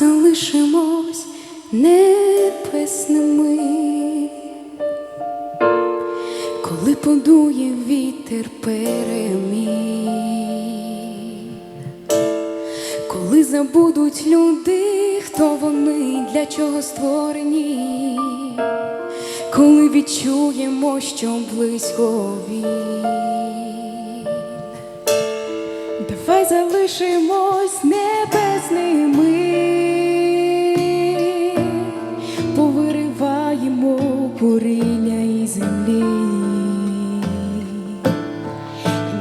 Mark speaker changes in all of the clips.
Speaker 1: залишимось небесними, коли подує вітер перемін, коли забудуть люди, хто вони, для чого створені, коли відчуємо, що близько він. Давай залишимось небесними,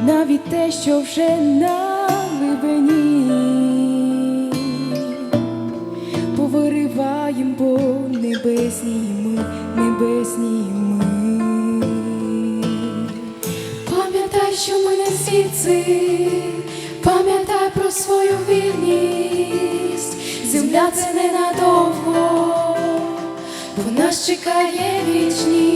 Speaker 1: навіть те, що вже на глибині, повириваємо, бо небесні ми, небесні ми. Пам'ятай, що ми не звідси, пам'ятай про свою вірність. Земля це ненадовго, бо нас чекає вічність.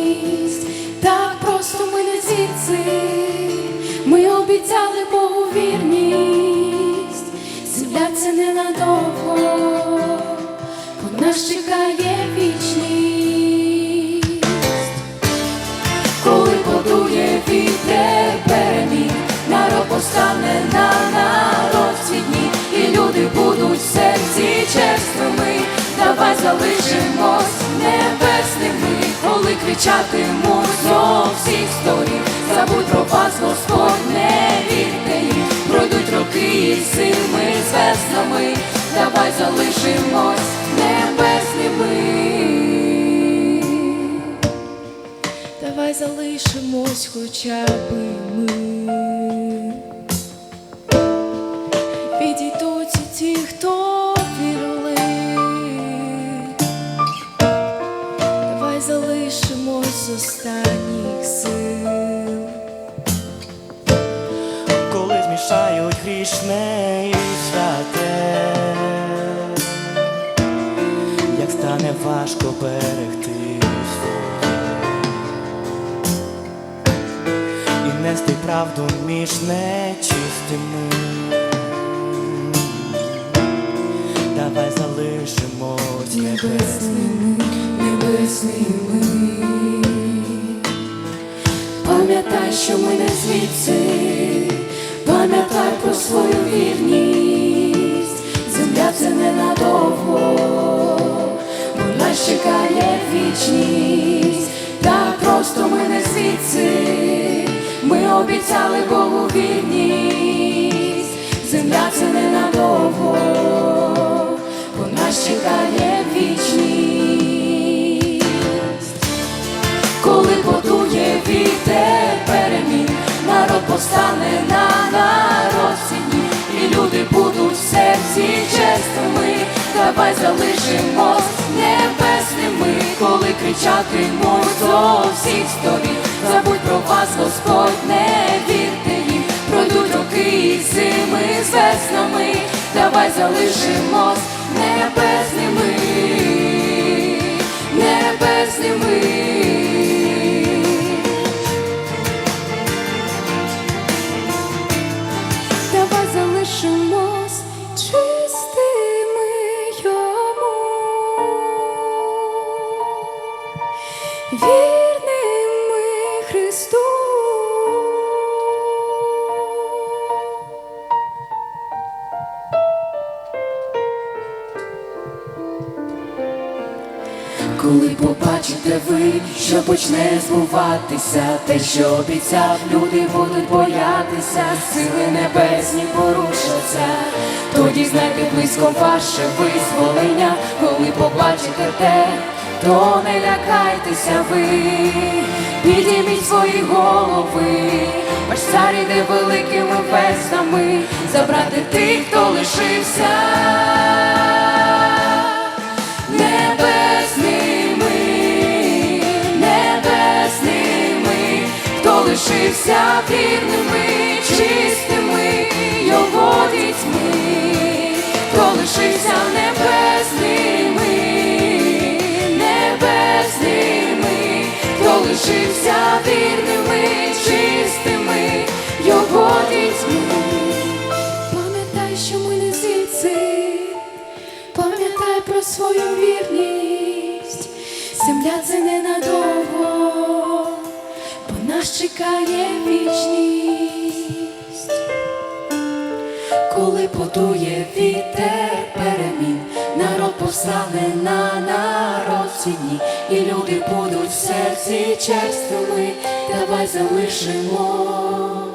Speaker 1: Обіцяли Богу вірність. Земля це ненадовго, бо нас чекає вічність коли подує вітер перемін, народ постане на народ ці дні, і люди будуть в серці черствими. Давай залишимось небесними, коли кричатимуть зо всіх сторін. Забудь про вас, Господь, роки звездами. Давай залишимось небесними. Давай залишимось хоча б ми.
Speaker 2: Грішне і святе, як стане важко берегти своє і нести правду між нечистими. Давай залишимось небесними.
Speaker 1: небесними. Пам'ятай, що ми не звідси, свою вірність. Земля це ненадовго, бо нас чекає вічність. Так просто ми не звідси, ми обіцяли Богу вірність. Земля це ненадовго, бо нас чекає вічність коли подує вітер перемін, народ постане на народ ці дні, і люди будуть в серці чесними. Давай залишимось небесними, коли кричатимуть зо всіх сторін. Забудь про вас, Господь, не вірте їм, пройдуть роки і зими з веснами. Давай залишимось Коли побачите ви, що почне збуватися, те, що обіцяв, люди будуть боятися, сили небесні порушаться, тоді знайте близько ваше визволення, коли побачите те, то не лякайтеся ви, підійміть свої голови, ваш цар іде великими веснами, забрати тих, хто лишився лишився вірними, чистими його дітьми, хто лишився небесними, небесними, хто лишився вірними, чистими його дітьми. Пам'ятай, що ми звідси, пам'ятай свою вірність, земля це ненадовго, нас чекає вічність. Коли потує вітер перемін, народ повстане на народ в і люди будуть в серці честими, давай залишимо